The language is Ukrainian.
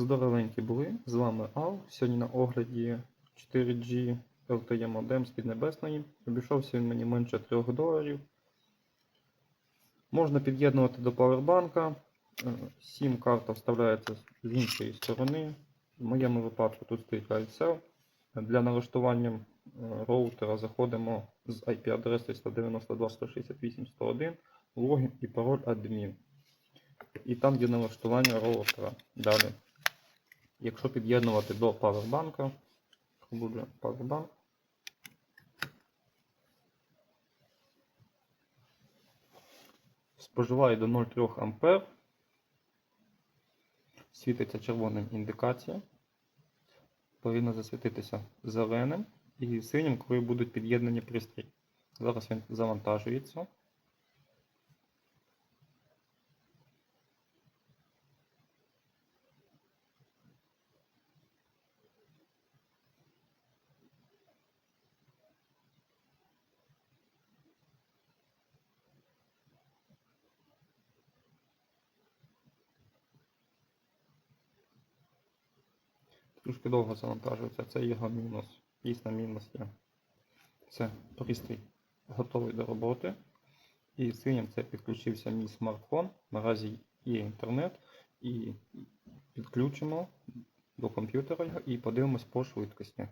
Здоровенькі були, з вами Ал. Сьогодні на огляді 4G LTE модем з Піднебесної. Обійшовся він мені менше 3 доларів. Можна під'єднувати до павербанка. Сім карта вставляється з іншої сторони. В моєму випадку тут стоїть LifeCell. Для налаштування е, роутера заходимо з IP-адреси 192.168.101, логін і пароль адмін. І там є налаштування роутера. Далі. Якщо під'єднувати до павербанка, буде павербанк. Споживає до 0,3 А. Світиться червоним індикація. Повинно засвітитися зеленим і синім, коли будуть під'єднані пристрій. Зараз він завантажується. Трошки довго завантажується, це його мінус. Дійсно мінус є. Це пристрій готовий до роботи. І з цим це підключився мій смартфон. Наразі є інтернет. І підключимо до комп'ютера його і подивимось по швидкості.